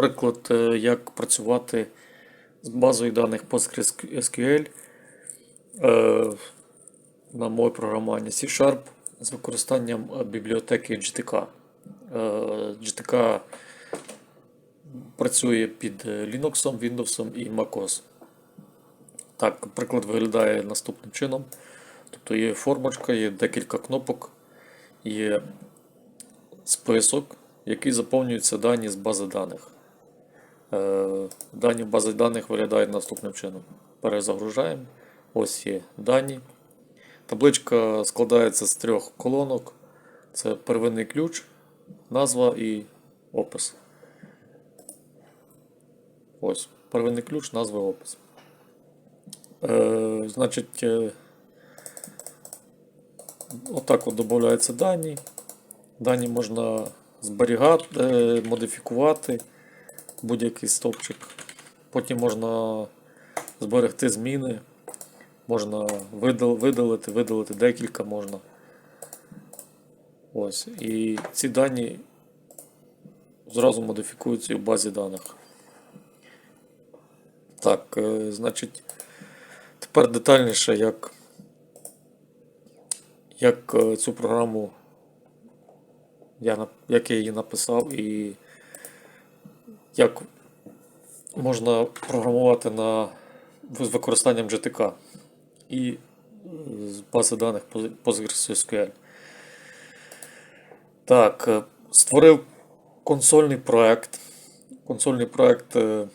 приклад, е, як працювати з базою даних PostgreSQL е, на моє програмування C-Sharp з використанням е, бібліотеки GTK. GTK працює під Linux, Windows і MacOS. Так, приклад виглядає наступним чином. Тобто є формочка, є декілька кнопок, є список, який заповнюється дані з бази даних. Е, Дані бази даних виглядають наступним чином. Перезагружаємо. Ось є дані. Табличка складається з трьох колонок. Це первинний ключ, назва і опис. Ось, первинний ключ, назва і опис. Е, значить, е, отак от додаються дані. Дані можна зберігати, е, модифікувати будь-який стовпчик. Потім можна зберегти зміни, можна видал- видалити, видалити декілька можна. Ось. І ці дані зразу модифікуються в базі даних. Так, е, значить, тепер детальніше, як, як е, цю програму я, як я її написав і як можна програмувати на, з використанням GTK і е, з бази даних Post- PostgreSQL. Так, е, створив консольний проект. Консольний проект е,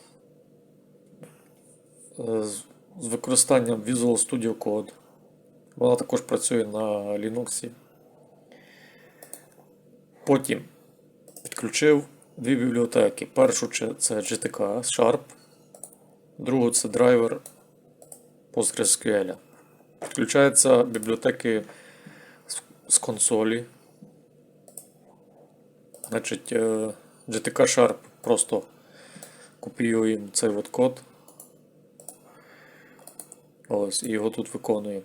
з використанням Visual Studio Code. Вона також працює на Linux. Потім підключив дві бібліотеки. Першу це GTK Sharp, другу це драйвер PostgreSQL. Підключаються бібліотеки з- з консолі. Значить, е, GTK Sharp просто копіюємо цей от код. Ось, і його тут виконуємо.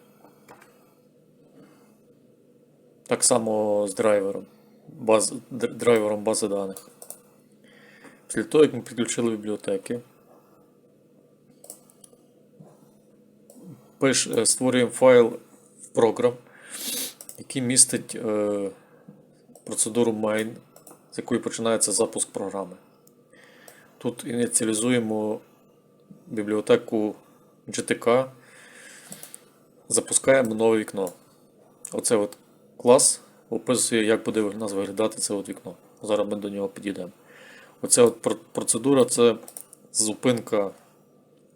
Так само з драйвером, баз, драйвером бази даних. Після того, як ми підключили бібліотеки, пиш, е, створюємо файл в програм, який містить е, процедуру main, з якої починається запуск програми. Тут ініціалізуємо бібліотеку GTK, запускаємо нове вікно. Оце от клас описує, як буде у нас виглядати це от вікно. Зараз ми до нього підійдемо. Оця от процедура це зупинка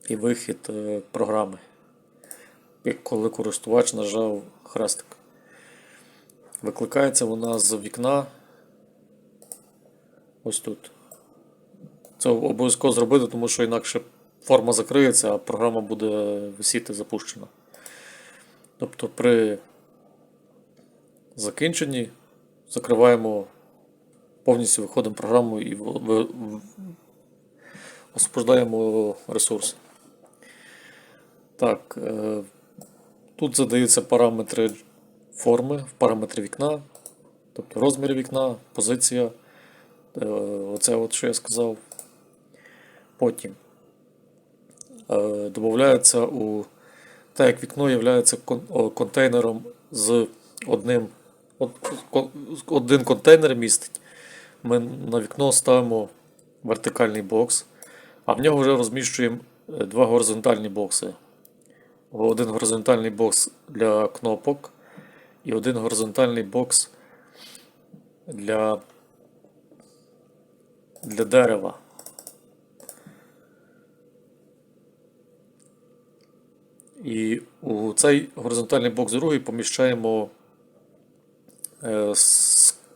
і вихід е, програми. Коли користувач нажав хрестик. Викликається вона з вікна. Ось тут. Це обов'язково зробити, тому що інакше форма закриється, а програма буде висіти запущена. Тобто при закінченні закриваємо, повністю виходимо програму і освобождаємо ресурси. Так, е, тут задаються параметри форми, параметри вікна, тобто розмір вікна, позиція. Е, Оце от, що я сказав. Потім е, додається у так як вікно є контейнером з одним од- один контейнер містить. Ми на вікно ставимо вертикальний бокс, а в нього вже розміщуємо е, два горизонтальні бокси. Один горизонтальний бокс для кнопок і один горизонтальний бокс для, для дерева. І у цей горизонтальний бокс другий поміщаємо е,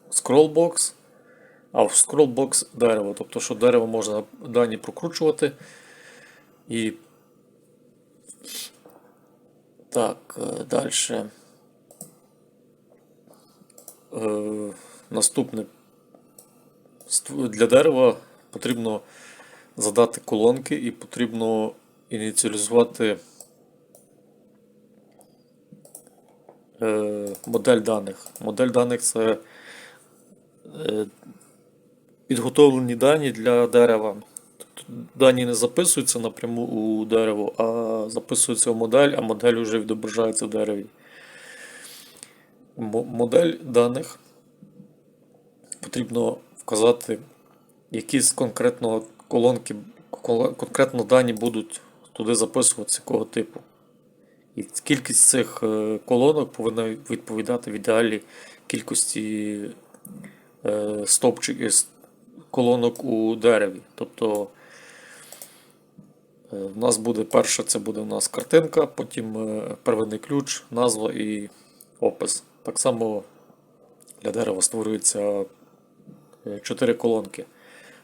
скролбокс, а в скролбокс дерево. Тобто, що дерево можна дані прокручувати. І так, далі. Е, наступне. Для дерева потрібно задати колонки і потрібно ініціалізувати е, модель даних. Модель даних це е, підготовлені дані для дерева. Тобто дані не записуються напряму у дерево, а записуються в модель, а модель вже відображається в дереві. Модель даних потрібно вказати, які з конкретного колонки, конкретно дані будуть туди записуватися, якого типу. І кількість цих е, колонок повинна відповідати в ідеалі кількості е, стовпчик, е, колонок у дереві. Тобто е, в нас буде перше, це буде у нас картинка, потім е, первинний ключ, назва і опис. Так само для дерева створюється е, чотири колонки.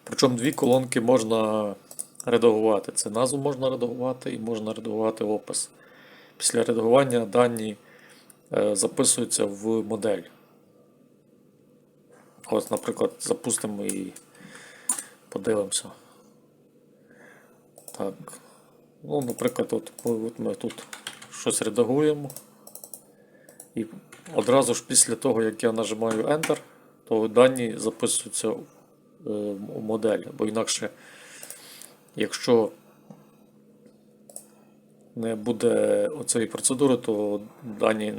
Причому дві колонки можна редагувати. Це назву можна редагувати і можна редагувати опис. Після редагування дані е, записуються в модель. Ось, наприклад, запустимо і подивимося. Так. Ну, наприклад, от, от ми тут щось редагуємо. І одразу ж після того, як я нажимаю Enter, то дані записуються е, модель. Бо інакше, якщо не буде оцієї процедури, то дані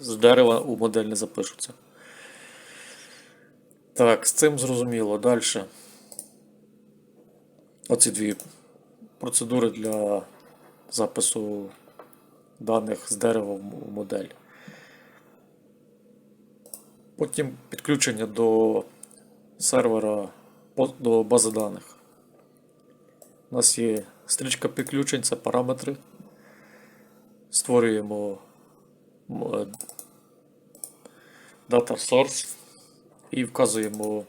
з дерева у модель не запишуться. Так, з цим зрозуміло. Далі. Оці дві процедури для запису даних з дерева в модель. Потім підключення до сервера до бази даних. У нас є стрічка підключень, це параметри. Створюємо е, Data Source і вказуємо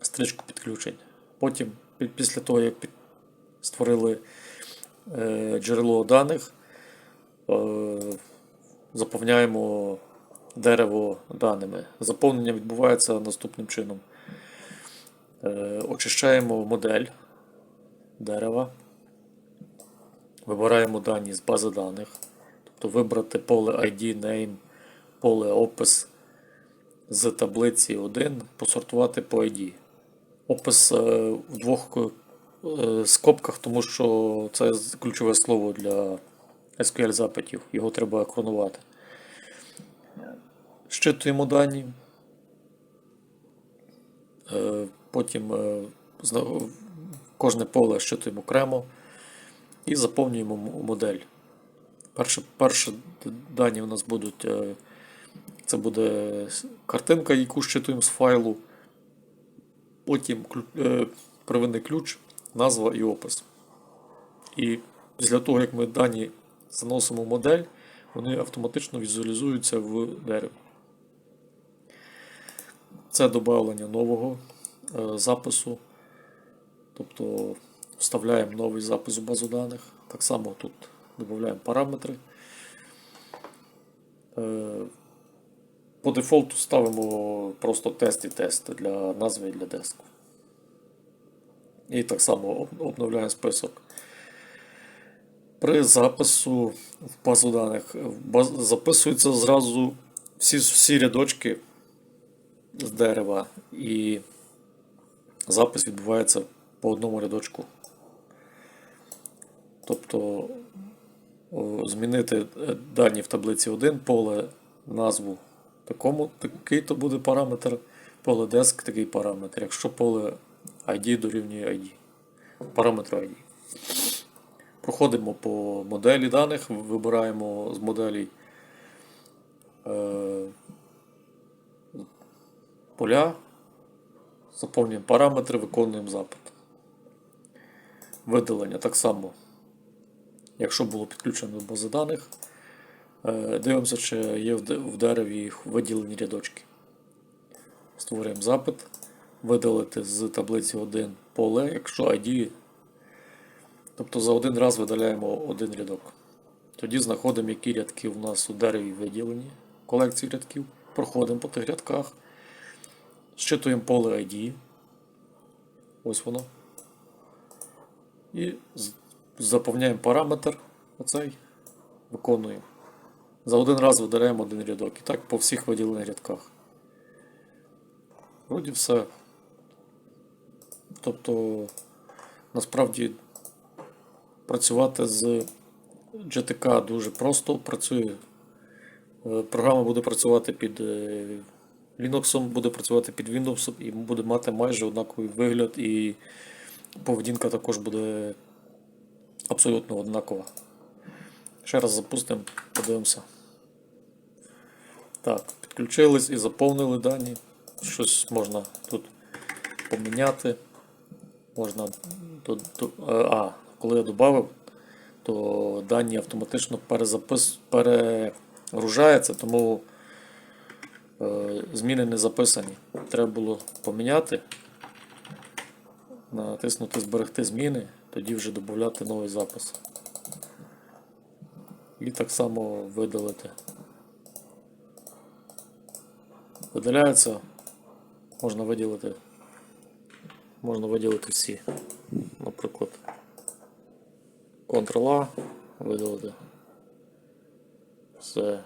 стрічку підключень. Потім, після того, як створили е, джерело даних, е, заповняємо дерево даними. Заповнення відбувається наступним чином. Е, Очищаємо модель дерева, вибираємо дані з бази даних, тобто вибрати поле ID, name, поле опис з таблиці 1, посортувати по ID. Опис е, в двох е, скобках, тому що це ключове слово для SQL запитів, його треба екранувати. Щитуємо дані. Е, Потім кожне поле щитуємо окремо і заповнюємо модель. Перше, перші дані у нас будуть. Це буде картинка, яку щитуємо з файлу. Потім е, первинний ключ, назва і опис. І після того, як ми дані заносимо в модель, вони автоматично візуалізуються в дереві. Це додавлення нового е, запису. Тобто вставляємо новий запис у базу даних. Так само тут додаємо параметри. По дефолту ставимо просто тест і тест для назви і для деску. І так само обновляємо список. При запису в базу даних записуються зразу всі, всі рядочки з дерева, і запис відбувається по одному рядочку. Тобто змінити дані в таблиці 1, поле назву такому, такий то буде параметр, поле desk такий параметр. Якщо поле ID дорівнює ID, параметру ID. Проходимо по моделі даних, вибираємо з моделей е, поля, заповнюємо параметри, виконуємо запит. Видалення так само. Якщо було підключено до бази даних, дивимося, чи є в дереві їх виділені рядочки. Створюємо запит, видалити з таблиці 1 поле, якщо ID, тобто за один раз видаляємо один рядок. Тоді знаходимо, які рядки у нас у дереві виділені, колекції рядків, проходимо по тих рядках, щитуємо поле ID. Ось воно. І заповняємо параметр оцей, виконуємо. За один раз видаляємо один рядок. І так по всіх виділених рядках. Вроді все. Тобто, насправді, працювати з GTK дуже просто працює. Е, Програма буде працювати під е, Linux, буде працювати під Windows і буде мати майже однаковий вигляд, і поведінка також буде абсолютно однакова. Ще раз запустимо, подивимося. Так, підключились і заповнили дані. Щось можна тут поміняти. Можна тут, е, а, коли я додав, то дані автоматично перезапис, перегружаються, тому е, зміни не записані. Треба було поміняти, натиснути Зберегти зміни, тоді вже додати новий запис. І так само видалити. Видаляється, можна виділити. Можна виділити всі. Наприклад, Ctrl-A, видалити. Все.